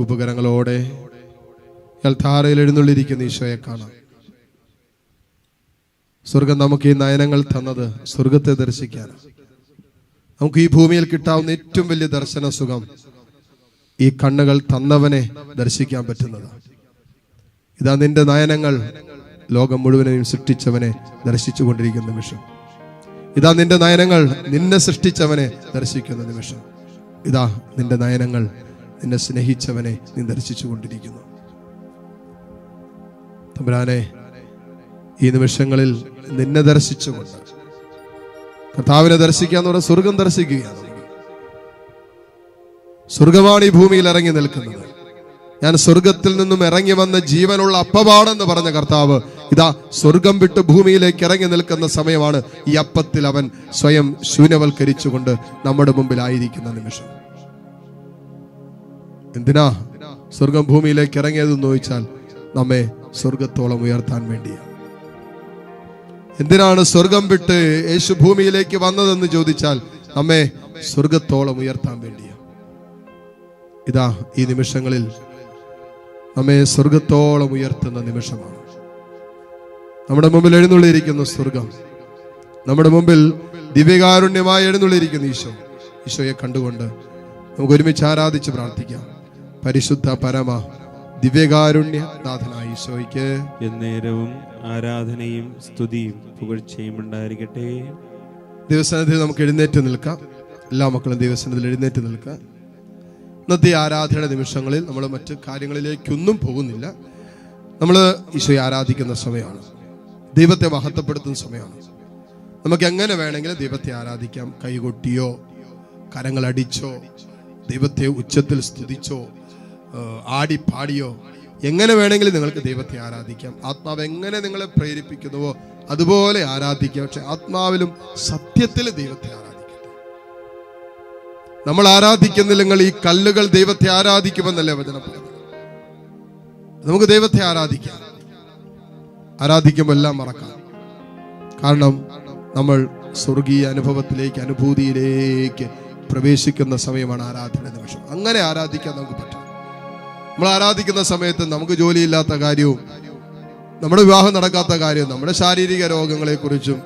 കുപകരങ്ങളോടെ ധാരയിൽ എഴുന്നള്ളിരിക്കുന്ന ഈശോയെ കാണാം. സ്വർഗം നമുക്ക് ഈ നയനങ്ങൾ തന്നത് സ്വർഗത്തെ ദർശിക്കാനാണ്. നമുക്ക് ഈ ഭൂമിയിൽ കിട്ടാവുന്ന ഏറ്റവും വലിയ ദർശന സുഖം ഈ കണ്ണുകൾ തന്നവനെ ദർശിക്കാൻ പറ്റുന്നതാണ്. ഇതാ നിന്റെ നയനങ്ങൾ ലോകം മുഴുവനെയും സൃഷ്ടിച്ചവനെ ദർശിച്ചു കൊണ്ടിരിക്കുന്ന നിമിഷം. ഇതാ നിന്റെ നയനങ്ങൾ നിന്നെ സൃഷ്ടിച്ചവനെ ദർശിക്കുന്ന നിമിഷം. ഇതാ നിന്റെ നയനങ്ങൾ നിന്നെ സ്നേഹിച്ചവനെ നീ ദർശിച്ചു കൊണ്ടിരിക്കുന്നു. തമ്പുരാനെ ഈ നിമിഷങ്ങളിൽ നിന്നെ ദർശിച്ചുകൊണ്ട് കർത്താവിനെ ദർശിക്കാന്ന് പറഞ്ഞാൽ സ്വർഗം ദർശിക്കുകയാണ്. സ്വർഗമാണ് ഈ ഭൂമിയിൽ ഇറങ്ങി നിൽക്കുന്നത്. ഞാൻ സ്വർഗത്തിൽ നിന്നും ഇറങ്ങി വന്ന ജീവനുള്ള അപ്പമാണെന്ന് പറഞ്ഞ കർത്താവ് ഇതാ സ്വർഗം വിട്ട് ഭൂമിയിലേക്ക് ഇറങ്ങി നിൽക്കുന്ന സമയമാണ് ഈ അപ്പത്തിൽ അവൻ സ്വയം ശൂന്യവൽക്കരിച്ചുകൊണ്ട് നമ്മുടെ മുമ്പിലായിരിക്കുന്ന നിമിഷം. എന്തിനാ സ്വർഗം ഭൂമിയിലേക്ക് ഇറങ്ങിയതെന്ന് ചോദിച്ചാൽ നമ്മെ സ്വർഗത്തോളം ഉയർത്താൻ വേണ്ടിയാണ് എന്തിനാണ് സ്വർഗം വിട്ട് യേശു ഭൂമിയിലേക്ക് വന്നതെന്ന് ചോദിച്ചാൽ നമ്മെ സ്വർഗത്തോളം ഉയർത്താൻ വേണ്ടിയാണ് ഇതാ ഈ നിമിഷങ്ങളിൽ നമ്മെ സ്വർഗത്തോളം ഉയർത്തുന്ന നിമിഷമാണ്. നമ്മുടെ മുമ്പിൽ എഴുന്നള്ളിയിരിക്കുന്ന സ്വർഗം. നമ്മുടെ മുമ്പിൽ ദിവ്യകാരുണ്യമായി എഴുന്നള്ളിയിരിക്കുന്ന ഈശോ. ഈശോയെ കണ്ടുകൊണ്ട് നമുക്ക് ഒരുമിച്ച് ആരാധിച്ച് പ്രാർത്ഥിക്കാം. പരിശുദ്ധ പരമ ദിവ്യകാരുണ്യ നാഥനായി ഈശോയ്ക്ക് എന്നേരവും ആരാധനയും സ്തുതിയും പുകഴ്ചയും ഉണ്ടായിരിക്കട്ടെ. ദിവസത്തിൽ നമുക്ക് എഴുന്നേറ്റ് നിൽക്കാം. എല്ലാ മക്കളും ദിവസത്തിൽ എഴുന്നേറ്റ് നിൽക്കാം. ഇന്നത്തെ ആരാധന നിമിഷങ്ങളിൽ നമ്മൾ മറ്റ് കാര്യങ്ങളിലേക്കൊന്നും പോകുന്നില്ല. നമ്മൾ ഈശോയെ ആരാധിക്കുന്ന സമയമാണ്. ദൈവത്തെ മഹത്വപ്പെടുത്തുന്ന സമയമാണ്. നമുക്ക് എങ്ങനെ വേണമെങ്കിലും ദൈവത്തെ ആരാധിക്കാം. കൈകൊട്ടിയോ കരങ്ങളടിച്ചോ ദൈവത്തെ ഉച്ചത്തിൽ സ്തുതിച്ചോ ആടി പാടിയോ എങ്ങനെ വേണമെങ്കിലും നിങ്ങൾക്ക് ദൈവത്തെ ആരാധിക്കാം. ആത്മാവ് എങ്ങനെ നിങ്ങളെ പ്രേരിപ്പിക്കുന്നുവോ അതുപോലെ ആരാധിക്കാം. പക്ഷെ ആത്മാവിലും സത്യത്തിൽ ദൈവത്തെ ആരാധിക്കുക നമ്മൾ ആരാധിക്കുന്നില്ലെങ്കിൽ ഈ കല്ലുകൾ ദൈവത്തെ ആരാധിക്കുമെന്നല്ലേ വചനം പറയുന്നത്? നമുക്ക് ദൈവത്തെ ആരാധിക്കാം. ആരാധിക്കുമ്പോൾ എല്ലാം മറക്കാം. കാരണം നമ്മൾ സ്വർഗീയ അനുഭവത്തിലേക്ക് അനുഭൂതിയിലേക്ക് പ്രവേശിക്കുന്ന സമയമാണ് ആരാധന നിമിഷം. അങ്ങനെ ആരാധിക്കാൻ നമുക്ക് പറ്റും. നമ്മൾ ആരാധിക്കുന്ന സമയത്ത് നമുക്ക് ജോലിയില്ലാത്ത കാര്യവും നമ്മുടെ വിവാഹം നടക്കാത്ത കാര്യവും നമ്മുടെ ശാരീരിക രോഗങ്ങളെക്കുറിച്ചും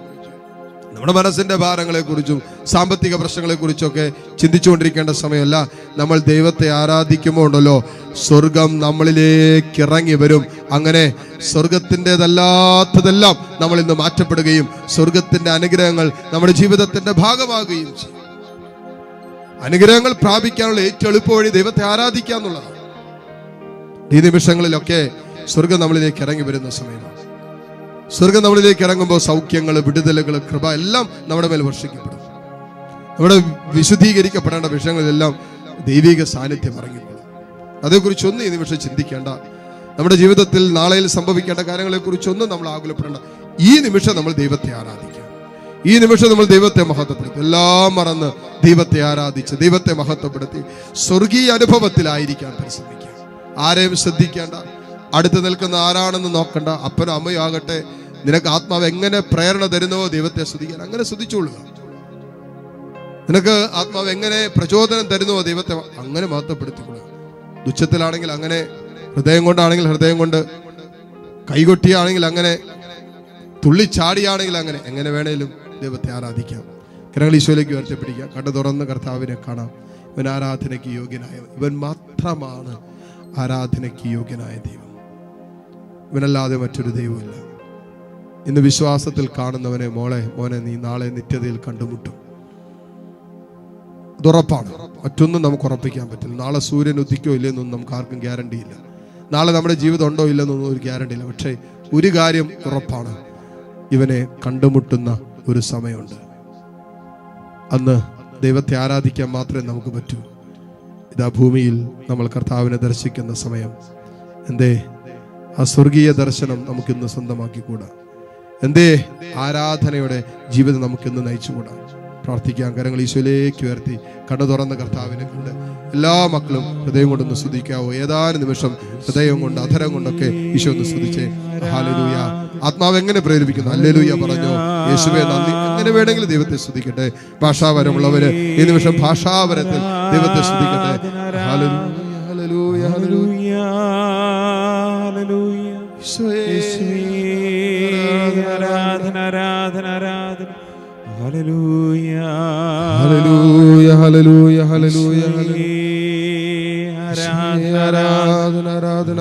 നമ്മുടെ മനസ്സിന്റെ ഭാരങ്ങളെക്കുറിച്ചും സാമ്പത്തിക പ്രശ്നങ്ങളെക്കുറിച്ചൊക്കെ ചിന്തിച്ചുകൊണ്ടിരിക്കേണ്ട സമയമല്ല. നമ്മൾ ദൈവത്തെ ആരാധിക്കുമ്പോൾ ഉണ്ടല്ലോ സ്വർഗം നമ്മളിലേക്ക് ഇറങ്ങി വരും. അങ്ങനെ സ്വർഗത്തിന്റെതല്ലാത്തതെല്ലാം നമ്മൾ ഇന്ന് മാറ്റപ്പെടുകയും സ്വർഗത്തിന്റെ അനുഗ്രഹങ്ങൾ നമ്മുടെ ജീവിതത്തിന്റെ ഭാഗമാകുകയും ചെയ്യും. അനുഗ്രഹങ്ങൾ പ്രാപിക്കാനുള്ള ഏറ്റവും എളുപ്പ വഴി ദൈവത്തെ ആരാധിക്കുക എന്നുള്ളതാണ്. ഈ നിമിഷങ്ങളിലൊക്കെ സ്വർഗം നമ്മളിലേക്ക് ഇറങ്ങി വരുന്ന സമയമാണ്. സ്വർഗം നമ്മളിലേക്ക് ഇറങ്ങുമ്പോൾ സൗഖ്യങ്ങൾ വിടുതലുകൾ കൃപ എല്ലാം നമ്മുടെ മേൽ വർഷിക്കപ്പെടും. നമ്മുടെ വിശുദ്ധീകരിക്കപ്പെടേണ്ട വിഷയങ്ങളിലെല്ലാം ദൈവിക സാന്നിധ്യം ഇറങ്ങിക്കൊള്ളും അതേക്കുറിച്ചൊന്നും ഈ നിമിഷം ചിന്തിക്കേണ്ട. നമ്മുടെ ജീവിതത്തിൽ നാളെയിൽ സംഭവിക്കേണ്ട കാര്യങ്ങളെക്കുറിച്ചൊന്നും നമ്മൾ ആകുലപ്പെടേണ്ട. ഈ നിമിഷം നമ്മൾ ദൈവത്തെ ആരാധിക്കാം. ഈ നിമിഷം നമ്മൾ ദൈവത്തെ മഹത്വപ്പെടുത്തും. എല്ലാം മറന്ന് ദൈവത്തെ ആരാധിച്ച് ദൈവത്തെ മഹത്വപ്പെടുത്തി സ്വർഗീയ അനുഭവത്തിലായിരിക്കാൻ പരിശ്രമിക്കുക ആരെയും ശ്രദ്ധിക്കേണ്ട. അടുത്ത് നിൽക്കുന്ന ആരാണെന്ന് നോക്കണ്ട. അപ്പനോ അമ്മയോ ആകട്ടെ. നിനക്ക് ആത്മാവ് എങ്ങനെ പ്രേരണ തരുന്നുവോ ദൈവത്തെ സ്തുതിക്കാൻ. അങ്ങനെ സ്തുതിച്ചോളുക നിനക്ക് ആത്മാവ് എങ്ങനെ പ്രചോദനം തരുന്നുവോ ദൈവത്തെ അങ്ങനെ മഹത്വപ്പെടുത്തിക്കൊള്ളുക ദുഃഖത്തിലാണെങ്കിൽ അങ്ങനെ ഹൃദയം കൊണ്ടാണെങ്കിൽ ഹൃദയം കൊണ്ട് കൈകൊട്ടിയാണെങ്കിൽ അങ്ങനെ തുള്ളിച്ചാടിയാണെങ്കിൽ അങ്ങനെ എങ്ങനെ വേണേലും ദൈവത്തെ ആരാധിക്കാം. കരങ്ങൾ ഈശോയിലേക്ക് ഉയർത്തിപ്പിടിക്കാം. കണ്ടു തുറന്ന് കർത്താവിനെ കാണാം. ഇവൻ ആരാധനയ്ക്ക് യോഗ്യനായവൻ ഇവൻ മാത്രമാണ്. ആരാധനയ്ക്ക് യോഗ്യനായ ദൈവം. ഇവനല്ലാതെ മറ്റൊരു ദൈവമില്ല ഇന്ന് വിശ്വാസത്തിൽ കാണുന്നവനെ മോളെ മോനെ നീ നാളെ നിത്യതയിൽ കണ്ടുമുട്ടും. അതുറപ്പാണ് മറ്റൊന്നും നമുക്ക് ഉറപ്പിക്കാൻ പറ്റില്ല. നാളെ സൂര്യൻ ഉദിക്കോ ഇല്ലെന്നൊന്നും നമുക്ക് ആർക്കും ഗ്യാരണ്ടി ഇല്ല. നാളെ നമ്മുടെ ജീവിതം ഉണ്ടോ ഇല്ലെന്നൊന്നും ഒരു ഗ്യാരണ്ടി ഇല്ല. പക്ഷേ ഒരു കാര്യം ഉറപ്പാണ്. ഇവനെ കണ്ടുമുട്ടുന്ന ഒരു സമയമുണ്ട്. അന്ന് ദൈവത്തെ ആരാധിക്കാൻ മാത്രമേ നമുക്ക് പറ്റൂ. ഇതാ ഭൂമിയിൽ നമ്മൾ കർത്താവിനെ ദർശിക്കുന്ന സമയം. എന്തേ? ആ സ്വർഗീയ ദർശനം നമുക്കിന്ന് സ്വന്തമാക്കിക്കൂടാ. എന്തേ? ആരാധനയുടെ ജീവിതം നമുക്കിന്ന് നയിച്ചുകൂടാ. പ്രാർത്ഥിക്കാം കരങ്ങൾ ഈശോയിലേക്ക് ഉയർത്തി കണ്ണു തുറന്ന കർത്താവിനെ കൊണ്ട് എല്ലാ മക്കളും ഹൃദയം കൊണ്ടൊന്ന് സ്തുതിക്കാവോ. ഏതാനും നിമിഷം ഹൃദയം കൊണ്ട് അധരം കൊണ്ടൊക്കെ ഈശോ ഒന്ന് സ്തുതിച്ചേ. ഹാലലൂയ ആത്മാവ് എങ്ങനെ പ്രേരിപ്പിക്കുന്നു? അല്ലേലൂയ പറഞ്ഞു. യേശുവേ നന്ദി. അങ്ങനെ വേണമെങ്കിൽ ദൈവത്തെ സ്തുതിക്കട്ടെ ഭാഷാപരമുള്ളവര് ഈ നിമിഷം ഭാഷാപരത്തിൽ ദൈവത്തെ സ്തുതിക്കട്ടെ ആരാധന ആരാധന ആരാധന ഹലലൂയ ഹലലൂയ ഹലലൂയ ഹലലൂയ ആരാധന ആരാധന ആരാധന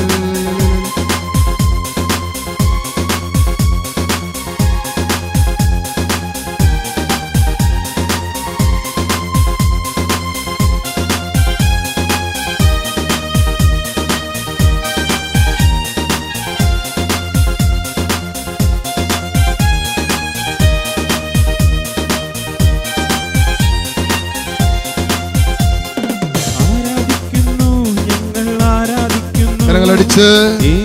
ആരാധിക്കുന്നു കരങ്ങളടിച്ച്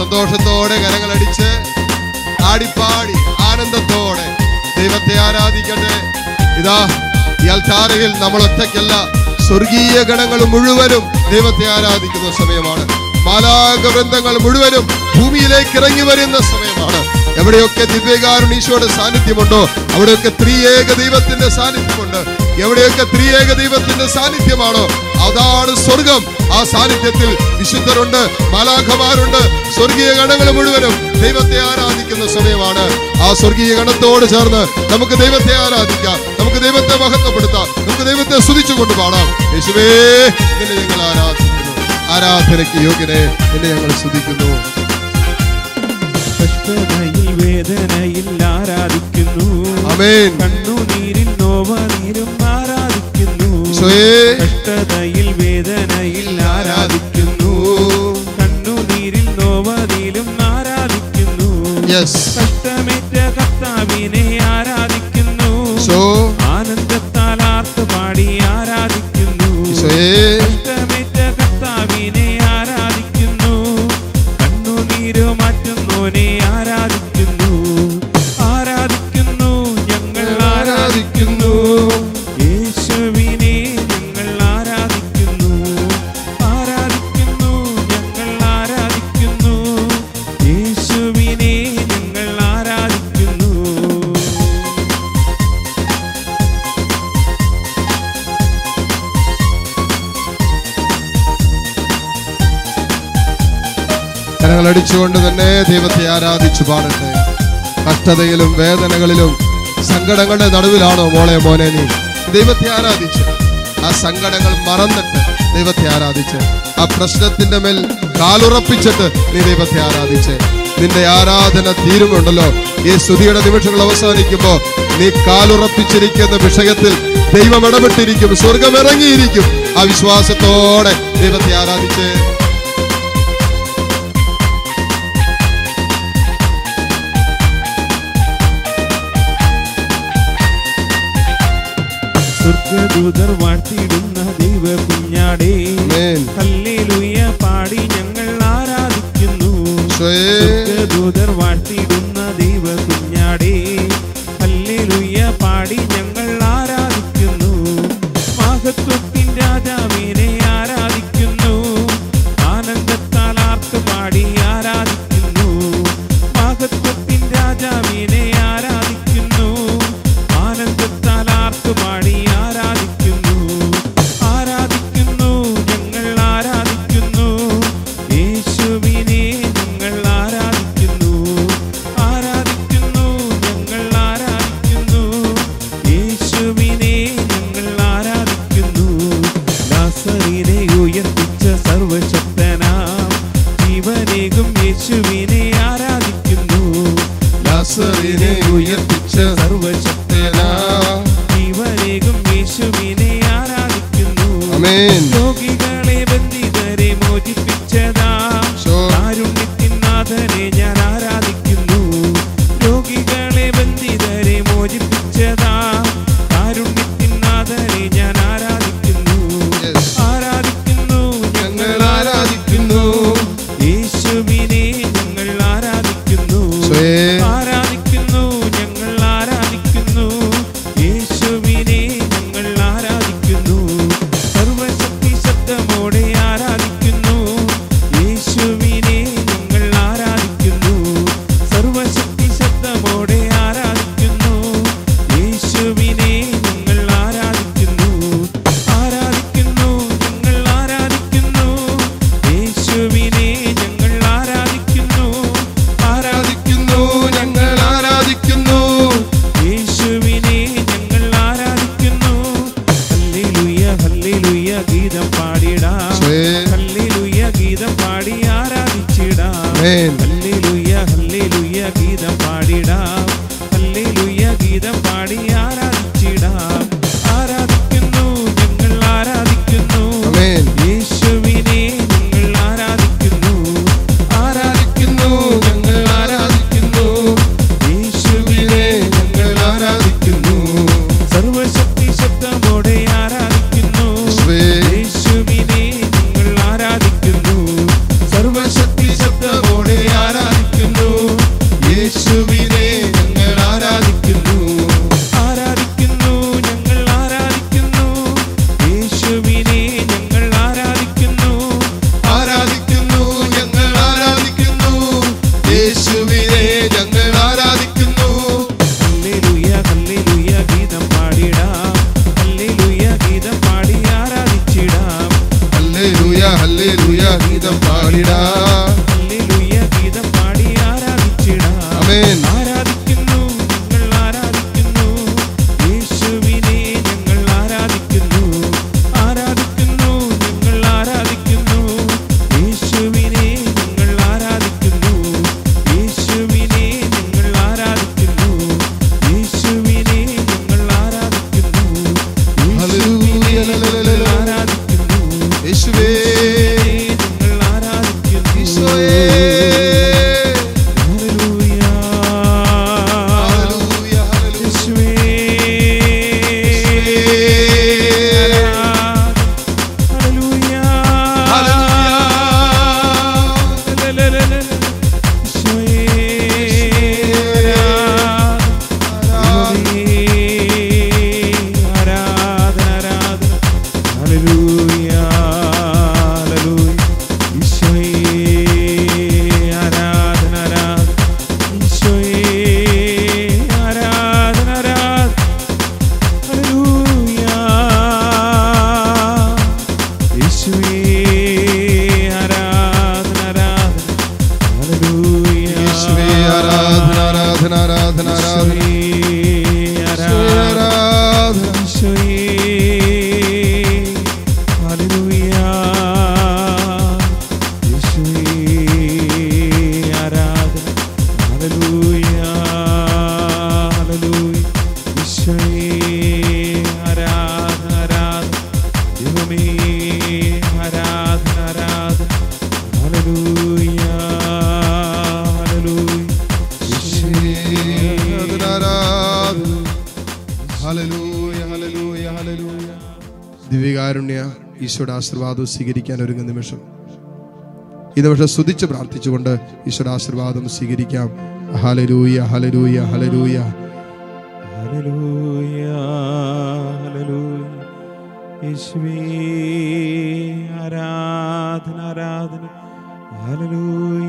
സന്തോഷത്തോടെ കരങ്ങളടിച്ച് ആടിപ്പാടി ആനന്ദത്തോടെ ദൈവത്തെ ആരാധിക്കട്ടെ. ഇതാ ഈ അൽത്താരയിൽ നമ്മൾ ഒറ്റയ്ക്കല്ല സ്വർഗീയ ഗണങ്ങൾ മുഴുവനും ദൈവത്തെ ആരാധിക്കുന്ന സമയമാണ്. മാലാക വൃന്ദങ്ങൾ മുഴുവനും ഭൂമിയിലേക്ക് ഇറങ്ങി വരുന്ന സമയമാണ്. എവിടെയൊക്കെ ദിവ്യകാരുണീശോയുടെ സാന്നിധ്യമുണ്ടോ അവിടെയൊക്കെ ത്രിയേക ദൈവത്തിന്റെ സാന്നിധ്യമുണ്ട്. എവിടെയൊക്കെ ത്രിയേക ദൈവത്തിന്റെ സാന്നിധ്യമാണോ അതാണ് സ്വർഗം. ആ സാന്നിധ്യത്തിൽ വിശുദ്ധരുണ്ട് മാലാഖമാരുണ്ട് സ്വർഗീയ ഗണങ്ങൾ മുഴുവനും ദൈവത്തെ ആരാധിക്കുന്ന സമയമാണ്. ആ സ്വർഗീയ ഗണത്തോട് ചേർന്ന് നമുക്ക് ദൈവത്തെ ആരാധിക്കാം നമുക്ക് ദൈവത്തെ മഹത്വപ്പെടുത്താം നമുക്ക് ദൈവത്തെ സ്തുതിച്ചുകൊണ്ട് പാടാം യേശുവേ നിന്നെ ഞങ്ങൾ ആരാധിക്കുന്നു. ആരാധനയ്ക്ക് യോഗ്യനെ നിന്നെ ഞങ്ങൾ സ്തുതിക്കുന്നു. കഷ്ടതയിൽ വേദനയിൽ ആരാധിക്കുന്നു. അവൻ കണ്ണുനീരിൽ നോവനീരും ആരാധിക്കുന്നു ഈശോയേ വേദനയിൽ ആരാധിക്കുന്നു. കണ്ണുനീരിൽ നോവതിയിലും ആരാധിക്കുന്നു. യെസ് കരങ്ങൾ തന്നെ ദൈവത്തെ ആരാധിച്ചു പാടട്ടെ. കഷ്ടതയിലും വേദനകളിലും സങ്കടങ്ങളുടെ നടുവിലാണോ മോളെ മോനെ നീ? ദൈവത്തെ ആരാധിച്ച്. ആ സങ്കടങ്ങൾ മറന്നിട്ട് ദൈവത്തെ ആരാധിച്ച്. ആ പ്രശ്നത്തിന്റെ മേൽ കാലുറപ്പിച്ചിട്ട് നീ ദൈവത്തെ ആരാധിച്ച്. നിന്റെ ആരാധന തീരുമുണ്ടല്ലോ ഈ സ്തുതിയുടെ നിമിഷങ്ങൾ അവസാനിക്കുമ്പോ നീ കാലുറപ്പിച്ചിരിക്കുന്ന വിഷയത്തിൽ ദൈവം ഇടപെട്ടിരിക്കും സ്വർഗം ഇറങ്ങിയിരിക്കും. ആ വിശ്വാസത്തോടെ ദൈവത്തെ ആരാധിച്ച്. സ്വർഗദൂതർ വാഴ്ത്തിയിടുന്ന ദൈവ കുഞ്ഞാടേ. പാടി ഞങ്ങൾ ആരാധിക്കുന്നു. സ്വർഗദൂതർ വാഴ്ത്തിയിടുന്ന ദൈവ കുഞ്ഞാടേ. ഹല്ലേലൂയ പാടി ഞങ്ങൾ ആരാധിക്കുന്നു. മഹത്വത്തിൻ രാജാവിനെ ആരാധിക്കുന്നു. ആനന്ദത്താൽ ആർത്ത് പാടി ആരാധിക്കുന്നു. മഹത്വത്തിൻ രാജാവിനെ യേശുവിനെ ആരാധിക്കുന്നു. ലാസറിനെ ഉയർപ്പിച്ച സർവശക്തനാ. ജീവനേകം യേശുവിനെ ആരാധിക്കുന്നു. അമേൻ ഈശോയുടെ ആശീർവാദം സ്വീകരിക്കാൻ ഒരുങ്ങുന്ന നിമിഷം. ഇത് പക്ഷെ സ്തുതിച്ച് പ്രാർത്ഥിച്ചുകൊണ്ട് ഈശോയുടെ ആശീർവാദം സ്വീകരിക്കാം. Hallelujah hallelujah hallelujah hallelujah hallelujah ആരാധന ആരാധന. ഹലരൂയ